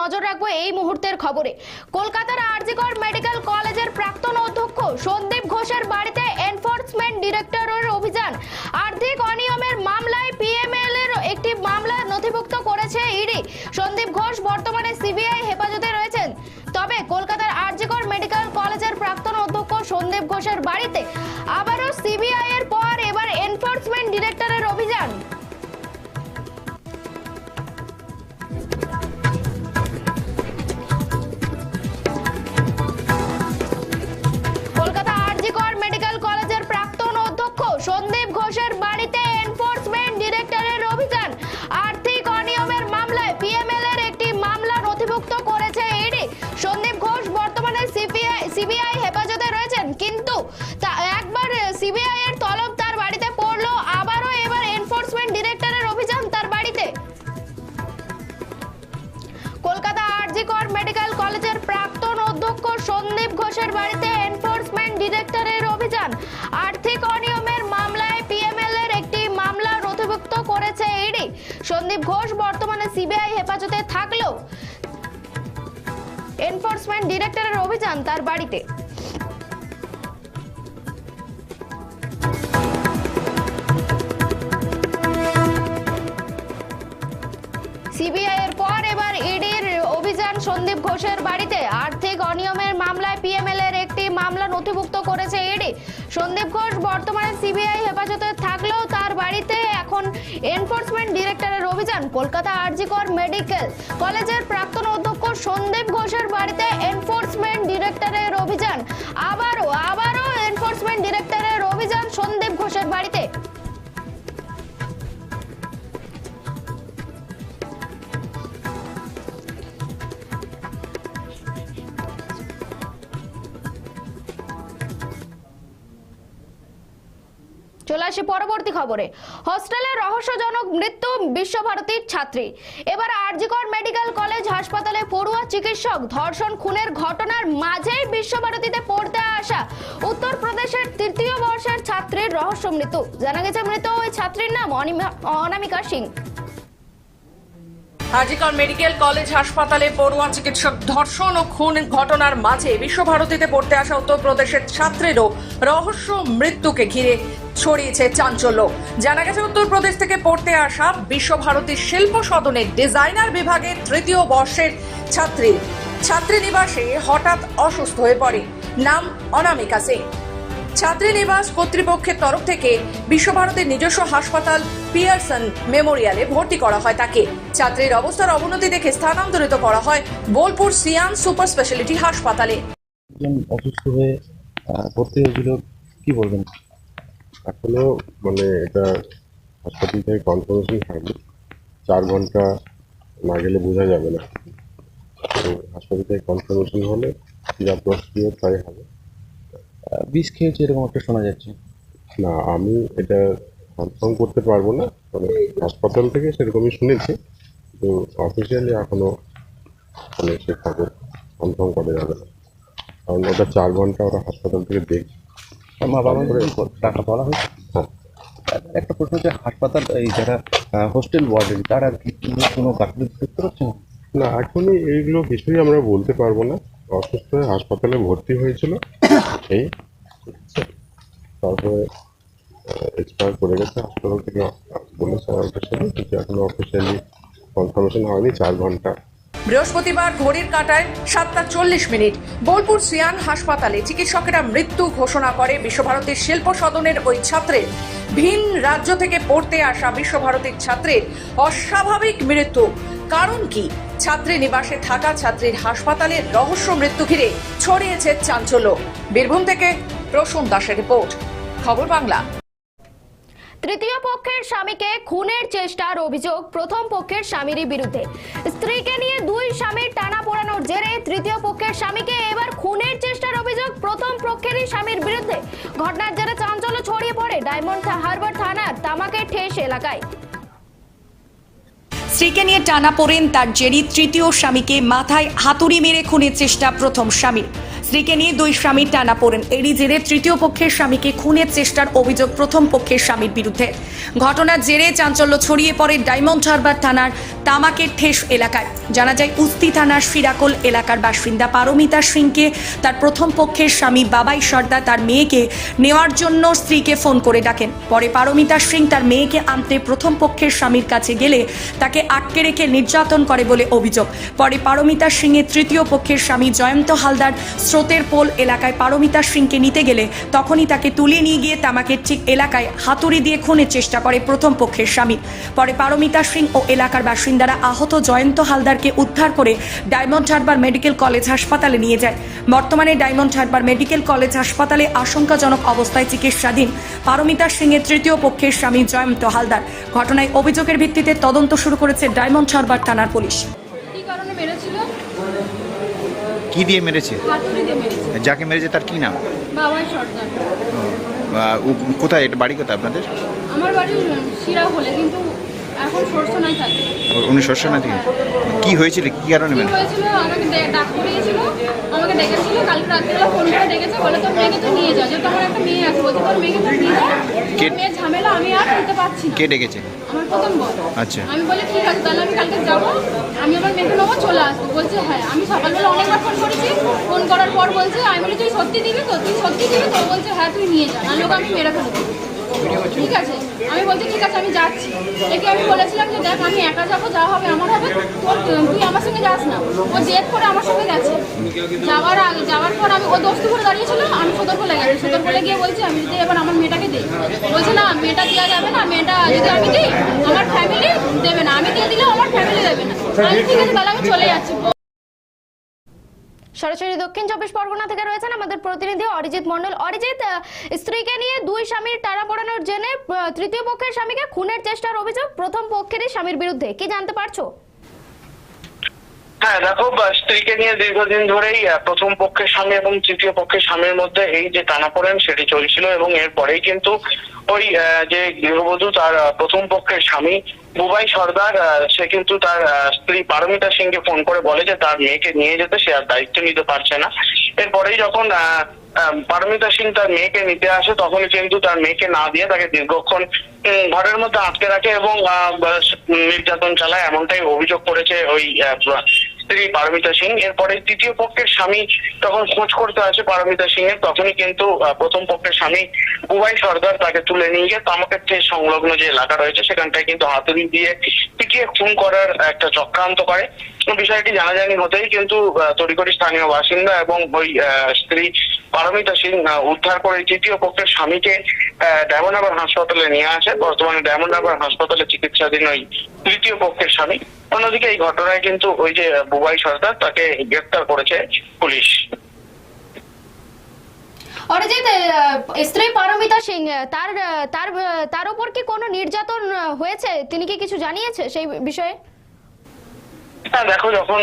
নজর রাখব এই মুহূর্তের খবরে। কলকাতার আরজিকর মেডিকেল কলেজের প্রাক্তন অধ্যক্ষ সন্দীপ ঘোষের বাড়িতে এনফোর্সমেন্ট ডিরেক্টরের অভিযান। আর্থিক অনিয়মের মামলায় পিএমএল এর একটি মামলা নথিভুক্ত করেছে ইডি। সন্দীপ ঘোষ বর্তমানে সিবিআই হেফাজতে রয়েছেন। তবে কলকাতার আরজিকর মেডিকেল কলেজের প্রাক্তন অধ্যক্ষ সন্দীপ ঘোষের বাড়িতে আবারও সিবিআই এর সন্দীপ ঘোষ বর্তমানে সিবিআই হেফাজতে থাকলেও এনফোর্সমেন্ট ডিরেক্টরের অভিযান তার বাড়িতে। সিবিআই এর পর এবার ইডির অভিযান সন্দীপ ঘোষের বাড়িতে। আর্থিক অনিয়মের মামলায় পিএমএল এর একটি মামলা নথিভুক্ত করেছে ইডি সন্দীপ ঘোষ বর্তমানে সিবিআই হেফাজতে ডিরেক্টরের অভিযান, কলকাতা আরজিকর মেডিকেল কলেজের প্রাক্তন অধ্যক্ষ সন্দীপ ঘোষের বাড়িতে এনফোর্সমেন্ট ডিরেক্টরের অভিযান। আবারও আবারও চলে আসি পরবর্তী খবরে। হস্টেলে রহস্যজনক মৃত্যু বিশ্বভারতীর ছাত্রী। এবার আরজিকর মেডিকেল কলেজ হাসপাতালে পড়ুয়া চিকিৎসক ধর্ষণ খুনের ঘটনার মাঝেই বিশ্বভারতীতে পড়তে আসা উত্তরপ্রদেশের তৃতীয় বর্ষের ছাত্রীর রহস্য মৃত্যু। জানা গেছে মৃত ওই ছাত্রীর নাম অনিমা- অনামিকা সিং। আজিকর মেডিকেল কলেজ হাসপাতালে পড়ুয়া চিকিৎসক ধর্ষণ ও খুন ঘটনার মাঝে বিশ্বভারতীতে পড়তে আসা উত্তরপ্রদেশের ছাত্রেরও রহস্য মৃত্যুকে ঘিরে ছড়িয়েছে চাঞ্চল্য। জানা গেছে, উত্তরপ্রদেশ থেকে পড়তে আসা বিশ্বভারতীর শিল্প সদনের ডিজাইনার বিভাগের তৃতীয় বর্ষের ছাত্রী। ছাত্রী নিবাসে হঠাৎ অসুস্থ হয়ে পড়ে। নাম অনামিকা সিং। ছাত্রীনিবাস কর্তৃপক্ষের তরফ থেকে বিশ্বভারতীর নিজস্ব হাসপাতাল পিয়ারসন মেমোরিয়ালে ভর্তি করা হয় তাকে। ছাত্রীর অবস্থার অবনতি দেখে স্থানান্তরিত করা হয় বোলপুর সিয়ান সুপার স্পেশালিটি হাসপাতালে। অসুস্থ হয়ে ভর্তি হয়েছিল কি বলবেন? এখনও মানে এটা হাসপাতাল থেকে কনফার্মেশন হয়নি। চার ঘণ্টা না গেলে বোঝা যাবে না। তো হাসপাতাল থেকে কনফার্মেশন হলে যা প্রসিডিওর তাই হবে। বিষ খেয়েছে এরকম একটা শোনা যাচ্ছে। না আমি এটা কনফার্ম করতে পারব না মানে হাসপাতাল থেকে সেরকমই শুনেছি তো অফিসিয়ালি এখনও মানে সে খবর কনফার্ম করা যাবে না। কারণ ওটা চার ঘণ্টা ওরা হাসপাতাল থেকে দেখছে মা বাবা টাকা বলা হয়েছে? হ্যাঁ। একটা প্রশ্ন হচ্ছে হাসপাতাল এই যারা হোস্টেল ওয়ার্ডেন তারা কি কোনো গাফিলতি দেখতে পাচ্ছে না? না এখনই এইগুলো কিছুই আমরা বলতে পারব না। অসুস্থ হয়ে হাসপাতালে ভর্তি হয়েছিল এই? তারপরে এক্সপায়ার করে গেছে। হাসপাতাল থেকে বলেছে আমাদের সাথে কিন্তু এখনও অফিসিয়ালি কনফার্মেশন হয়নি, চার ঘণ্টা। বৃহস্পতিবার ঘড়ির কাটায় সাতটা চল্লিশ মিনিট। বোলপুর সিয়ান হাসপাতালে চিকিৎসকেরা মৃত্যু ঘোষণা করে বিশ্বভারতীর শিল্প সদনের ওই ছাত্রের। ভিন রাজ্য থেকে পড়তে আসা বিশ্বভারতীর ছাত্রের অস্বাভাবিক মৃত্যু। কারণ কি? ছাত্রী নিবাসে থাকা ছাত্রীর হাসপাতালের রহস্য মৃত্যু ঘিরে ছড়িয়েছে চাঞ্চল্য। বীরভূম থেকে প্রসূন দাসের রিপোর্ট। খবর বাংলা। তৃতীয় পক্ষের স্বামীকে খুনের চেষ্টার অভিযোগ প্রথম পক্ষের স্বামীর বিরুদ্ধে। স্ত্রীকে নিয়ে দুই স্বামীর টানা পোড়ানোর জেরে তৃতীয় পক্ষের স্বামীকে এবার খুনের চেষ্টার অভিযোগ প্রথম পক্ষেরই স্বামীর বিরুদ্ধে। ঘটনার জেরে চাঞ্চল্য ছড়িয়ে পড়ে ডায়মন্ড হারবার থানার তামাকের ঠেস এলাকায়। স্ত্রীকে নিয়ে টানা পড়েন তার জেরি তৃতীয় স্বামীকে মাথায় হাতুড়ি মেরে খুনের চেষ্টা প্রথম স্বামীর। স্ত্রীকে নিয়ে দুই স্বামীর টানা পড়েন এরই জেরে তৃতীয় পক্ষের স্বামীকে খুনের চেষ্টার অভিযোগ প্রথম পক্ষের স্বামীর বিরুদ্ধে। ঘটনার জেরে চাঞ্চল্য ছড়িয়ে পড়ে ডায়মন্ড হারবার থানার তামাকের ঠেস এলাকায়। জানা যায়, উস্তি থানার শিরাকোল এলাকার বাসিন্দা পারমিতা সিংকে তার প্রথম পক্ষের স্বামী বাবাই সর্দার তার মেয়েকে নেওয়ার জন্য স্ত্রীকে ফোন করে ডাকেন। পরে পারমিতা সিং তার মেয়েকে আনতে প্রথম পক্ষের স্বামীর কাছে গেলে তাকে আটকে রেখে নির্যাতন করে বলে অভিযোগ। পরে পারমিতা সিংয়ের তৃতীয় পক্ষের স্বামী জয়ন্ত হালদার স্রোতের পোল এলাকায় পারমিতা সিংকে নিতে গেলে তখনই তাকে তুলে নিয়ে গিয়ে তামাকের ঠিক এলাকায় হাতুড়ি দিয়ে খুনের চেষ্টা করে প্রথম পক্ষের স্বামী। পরে পারমিতা সিং ও এলাকার বাসিন্দারা আহত জয়ন্ত হালদারকে উদ্ধার করে ডায়মন্ড হারবার মেডিকেল কলেজ হাসপাতালে নিয়ে যায়। বর্তমানে ডায়মন্ড হারবার মেডিকেল কলেজ হাসপাতালে আশঙ্কাজনক অবস্থায় চিকিৎসাধীন পারমিতা সিংয়ের তৃতীয় পক্ষের স্বামী জয়ন্ত হালদার। ঘটনায় অভিযোগের ভিত্তিতে তদন্ত শুরু করেছে ডায়মন্ড হারবার থানার পুলিশ। কি দিয়ে মেরেছে? যাকে মেরেছে তার কি নাম? বাবাই সর্দার কোথায়? এটা বাড়ি কোথায় আপনাদের? আমার বাড়ি শিরা হলে কিন্তু এখন সরষে থাকে। ও- উনি শস্যনা থেকে? কি হয়েছিল? কি কারণে মেরে হয়েছিল? আমাকে ডাক পড়িয়েছিল আমাকে ডেকেছিল কালকে রাত্রিবেলা ফোন করে ডেকেছে বলে তোর মেয়েকে তো নিয়ে যা যেহেতু আমার একটা মেয়ে আছে বলছে তোর মেয়েকে তো নিয়ে যা। কে? তোর ঝামেলা আমি আর নিতে পারছি না। কে ডেকেছে? আমার প্রথম বল আচ্ছা। আমি বলি ঠিক আছে তাহলে আমি কালকে যাব আমি আমার মেয়েকে নেব চলে আসব। বলছে হ্যাঁ। আমি সকালবেলা অনেকবার ফোন করেছি ফোন করার পর বলছে আমি বলি তুই সত্যি দিবি তো? তুই সত্যি দিবি তো? বলছে হ্যাঁ তুই নিয়ে যা নাহলে ওকে আমি মেরে ফেলব। ঠিক আছে। আমি বলছি ঠিক আছে আমি যাচ্ছি। একে আমি বলেছিলাম যে দেখ, আমি একা যাব, যা হবে আমার হবে। তোর, তুই আমার সঙ্গে যাস না। ও জেদ করে আমার সঙ্গে গেছে। যাওয়ার আগে, যাওয়ার পর আমি, ও দোস্ত করে দাঁড়িয়েছিল, আমি সতর্ক সদর বলে গিয়ে বলছি, আমি যদি এবার আমার মেয়েটাকে দিই। বলছে, না, মেয়েটা দেওয়া যাবে না, মেয়েটা যদি আমি দিই, আমার ফ্যামিলি দেবে না। আমি দিয়ে দিলেও আমার ফ্যামিলি দেবে না। আমি ঠিক আছে, তাহলে আমি চলে যাচ্ছি। সরাসরি দক্ষিণ চব্বিশ পরগনা থেকে রয়েছেন আমাদের প্রতিনিধি অরিজিৎ মন্ডল অরিজিৎ স্ত্রীকে নিয়ে দুই স্বামীর টানা পড়ানোর জেনে তৃতীয় পক্ষের স্বামীকে খুনের চেষ্টার অভিযোগ প্রথম পক্ষেরই স্বামীর বিরুদ্ধে। কি জানতে পারছ? হ্যাঁ দেখো স্ত্রীকে নিয়ে দীর্ঘদিন ধরেই প্রথম পক্ষের স্বামী এবং তৃতীয় পক্ষের স্বামীর মধ্যে এই যে টানাপোড়েন সেটি চলছিল এবং এরপরেই কিন্তু ওই যে গৃহবধূ তার প্রথম পক্ষের স্বামী বুবাই সর্দার সে কিন্তু তার স্ত্রী পারমিতা সিং কে ফোন করে বলে যে তার মেয়েকে নিয়ে যেতে, সে আর দায়িত্ব নিতে পারছে না। এরপরেই যখন পারমিতা সিং তার মেয়েকে নিতে আসে, তখনই কিন্তু তার মেয়েকে না দিয়ে তাকে দীর্ঘক্ষণ ঘরের মধ্যে আটকে রাখে এবং নির্যাতন চালায়, এমনটাই অভিযোগ করেছে ওই স্ত্রী পারমিতা সিং, এরপরে তৃতীয় পক্ষের স্বামী তখন খোঁজ করতে আসে পারমিতা সিং এর, তখনই কিন্তু প্রথম পক্ষের স্বামী বুবাই সর্দার তাকে তুলে নিয়ে গিয়ে তামাকের থেকে সংলগ্ন যে এলাকা রয়েছে, সেখানটায় কিন্তু হাতুড়ি দিয়ে পিটিয়ে খুন করার একটা চক্রান্ত করে। বিষয়টি জানাজানি হতেই কিন্তু তড়িঘড়ি স্থানীয় বাসিন্দা এবং ওই স্ত্রী পারমিতা সিং উদ্ধার করে তৃতীয় পক্ষের স্বামীকে ডায়মন্ড হারবার হাসপাতালে নিয়ে আসে। বর্তমানে ডায়মন্ড হারবার হাসপাতালে চিকিৎসাধীন ওই তৃতীয় পক্ষের স্বামী। অন্যদিকে এই ঘটনায় কিন্তু ওই যে বুবাই সর্দার তাকে গ্রেপ্তার করেছে পুলিশ। অরিজিৎ স্ত্রী পারমিতা সিং তার তার তার উপর কি কোনো নির্যাতন হয়েছে? তিনি কি কিছু জানিয়েছে সেই বিষয়ে? হ্যাঁ দেখো যখন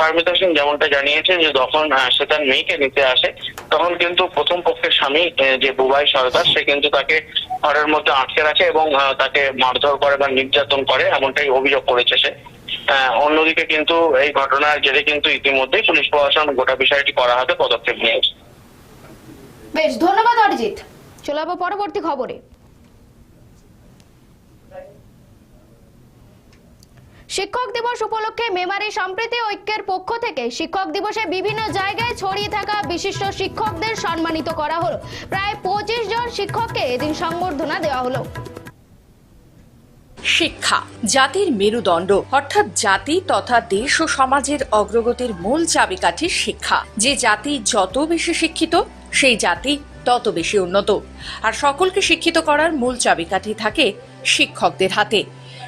পারমিতা সিং যেমনটা জানিয়েছেন যে যখন সে তার মেয়েকে নিতে আসে। তখন কিন্তু প্রথম পক্ষের স্বামী যে বুবাই সর্দার সে কিন্তু তাকে ঘরের মধ্যে আটকে রাখে এবং তাকে মারধর করে বা নির্যাতন করে এমনটাই অভিযোগ করেছে সে। অন্যদিকে কিন্তু এই ঘটনার জেরে কিন্তু ইতিমধ্যেই পুলিশ প্রশাসন গোটা বিষয়টি করা হাতে পদক্ষেপ নিয়েছে। বেশ, ধন্যবাদ অরিজিৎ। চলে পরবর্তী খবরে। শিক্ষক দিবস উপলক্ষে মেমারি সম্প্রীতি ঐক্যের পক্ষ থেকে শিক্ষক দিবসে বিভিন্ন জায়গায় ছড়িয়ে থাকা বিশিষ্ট শিক্ষকদের সম্মানিত করা হলো। প্রায় পঁচিশ জন শিক্ষককে এদিন সংবর্ধনা দেওয়া হলো। শিক্ষা, জাতির মেরুদণ্ড, অর্থাৎ জাতি তথা দেশ ও সমাজের অগ্রগতির মূল চাবিকাঠি শিক্ষা। যে জাতি যত বেশি শিক্ষিত, সেই জাতি তত বেশি উন্নত। আর সকলকে শিক্ষিত করার মূল চাবিকাঠি থাকে শিক্ষকদের হাতে।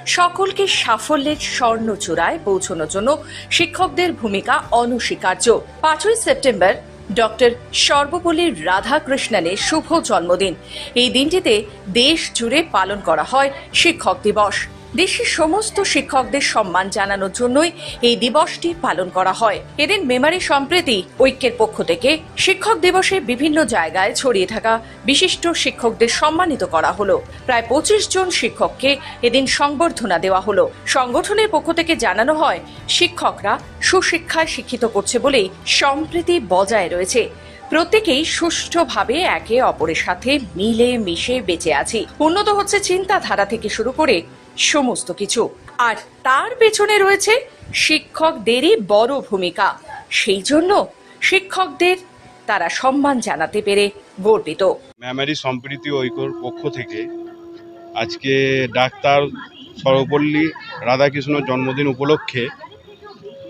সকলকে সাফল্যের স্বর্ণ চূড়ায় পৌঁছানোর জন্য শিক্ষকদের ভূমিকা অনস্বীকার্য। পাঁচই সেপ্টেম্বর, ডক্টর সর্বপল্লী রাধাকৃষ্ণনের শুভ জন্মদিন। এই দিনটিতে দেশ জুড়ে পালন করা হয় শিক্ষক দিবস। দেশের সমস্ত শিক্ষকদের সম্মান জানানোর জন্যই এই দিবসটি পালন করা হয়। এদিন মেমারি সম্প্রীতি ঐক্যের পক্ষ থেকে শিক্ষক দিবসে বিভিন্ন জায়গায় ছড়িয়ে থাকা বিশিষ্ট শিক্ষকদের সম্মানিত করা হলো। প্রায় পঁচিশ জন শিক্ষককে এদিন সংবর্ধনা দেওয়া হলো। সংগঠনের পক্ষ থেকে জানানো হয়, শিক্ষকরা সুশিক্ষায় শিক্ষিত করছে বলেই সম্প্রীতি বজায় রয়েছে। প্রত্যেকেই সুষ্ঠুভাবে একে অপরের সাথে মিলে মিশে বেঁচে আছি। উন্নত হচ্ছে চিন্তাধারা থেকে শুরু করে সমস্ত কিছু। আর তার পেছনে রয়েছে শিক্ষকদেরই বড় ভূমিকা। সেই জন্য শিক্ষকদের তারা সম্মান জানাতে পেরে গর্বিত। মেমারি সম্প্রীতি ঐক্যর পক্ষ থেকে আজকে ডাক্তার সর্বপল্লী রাধাকৃষ্ণ জন্মদিন উপলক্ষে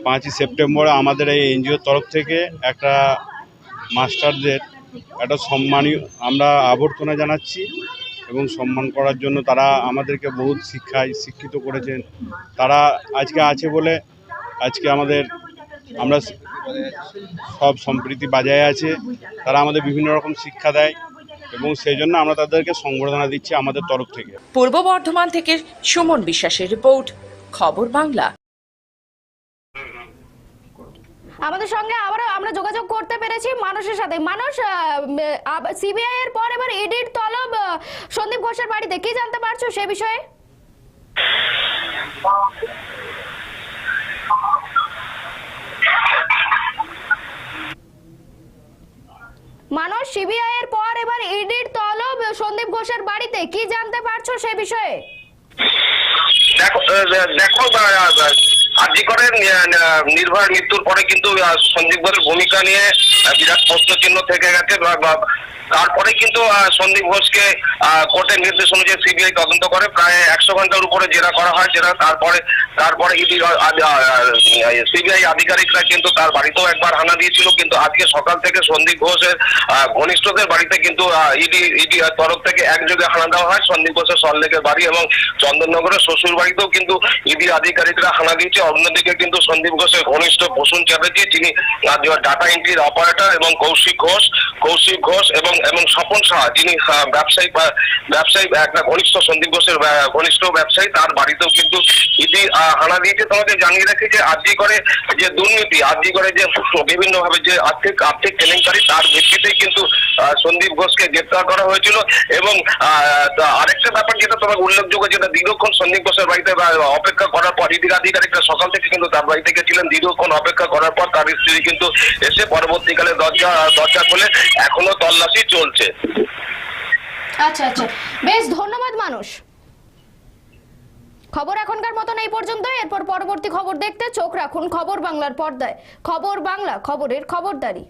পাঁচই সেপ্টেম্বর আমাদের এই এনজিওর তরফ থেকে একটা মাস্টারদের একটা সম্মানীয় আমরা আবর্তনা জানাচ্ছি। এবং সম্মান করার জন্য তারা আমাদেরকে বহুত শিক্ষায় শিক্ষিত করেছেন। তারা আজকে আছে বলে আজকে আমাদের আমরা সব সম্প্রীতি বজায় আছে। তারা আমাদের বিভিন্ন রকম শিক্ষা দেয় এবং সেই জন্য আমরা তাদেরকে সংবর্ধনা দিচ্ছি আমাদের তরফ থেকে। পূর্ব বর্ধমান থেকে সুমন বিশ্বাসের রিপোর্ট, খবর বাংলা। আমাদের সঙ্গে আবারও আমরা যোগাযোগ করতে পেরেছি মানুষের সাথে। মানুষ সিবিআই এর পর এবার ইডির তলব সন্দীপ ঘোষের বাড়িতে। কি জানতে পারছ সে বিষয়ে? মানুষ সিবিআই এর পর এবার ইডির তলব, সন্দীপ ঘোষের বাড়িতে। কি জানতে পারছ সে বিষয়ে? দেখো দেখো আর্জি করে নির্ভয়ের মৃত্যুর পরে কিন্তু ঘোষের ভূমিকা নিয়ে বিরাট প্রশ্ন চিহ্ন থেকে গেছে তারপরে কিন্তু সন্দীপ ঘোষকে কোর্টের নির্দেশ অনুযায়ী সিবিআই তদন্ত করে। প্রায় একশো ঘণ্টার উপরে জেরা করা হয়, জেরা তারপরে তারপরে ইডি সিবিআই আধিকারিকরা কিন্তু তার বাড়িতেও একবার হানা দিয়েছিল। কিন্তু আজকে সকাল থেকে সন্দীপ ঘোষের ঘনিষ্ঠদের বাড়িতে কিন্তু ইডি ইডি তরফ থেকে একযোগে হানা দেওয়া হয়। সন্দীপ ঘোষের সল্লেকের বাড়ি এবং চন্দননগরের শ্বশুর বাড়িতেও কিন্তু ইডি আধিকারিকরা হানা দিয়েছে। অন্যদিকে কিন্তু সন্দীপ ঘোষের ঘনিষ্ঠ বসুন চ্যাটার্জি, যিনি ডাটা এন্ট্রির অপারেটর এবং কৌশিক ঘোষ কৌশিক ঘোষ এবং এবং স্বপন সাহা যিনি ব্যবসায়ী ব্যবসায়ী একটা ঘনিষ্ঠ সন্দীপ ঘোষের ঘনিষ্ঠ ব্যবসায়ী তার বাড়িতেও কিন্তু আহ, হানা দিয়েছে। তোমাকে জানিয়ে রাখি যে আর্জি করে যে দুর্নীতি আর্জি করে যে বিভিন্ন ভাবে যে আর্থিক আর্থিক কেলেঙ্কারি তার ভিত্তিতেই কিন্তু সন্দীপ ঘোষকে গ্রেপ্তার করা হয়েছিল। এবং আরেকটা ব্যাপার যেটা তোমাকে উল্লেখযোগ্য যেটা দীর্ঘক্ষণ সন্দীপ ঘোষের বাড়িতে অপেক্ষা করার পর ইডির আধিকারিকরা সকাল থেকে কিন্তু তার বাড়িতে গেছিলেন। দীর্ঘক্ষণ অপেক্ষা করার পর তার স্ত্রী কিন্তু এসে পরবর্তীকালে দরজা দরজা খুলে। এখনও তল্লাশি সবই চলছে। আচ্ছা আচ্ছা। বেশ, ধন্যবাদ মানুষ। খবর এখনকার মতন এই পর্যন্ত। এরপর পরবর্তী খবর দেখতে চোখ রাখুন খবর বাংলার পর্দায়। খবর বাংলা, খবরের খবরদারি।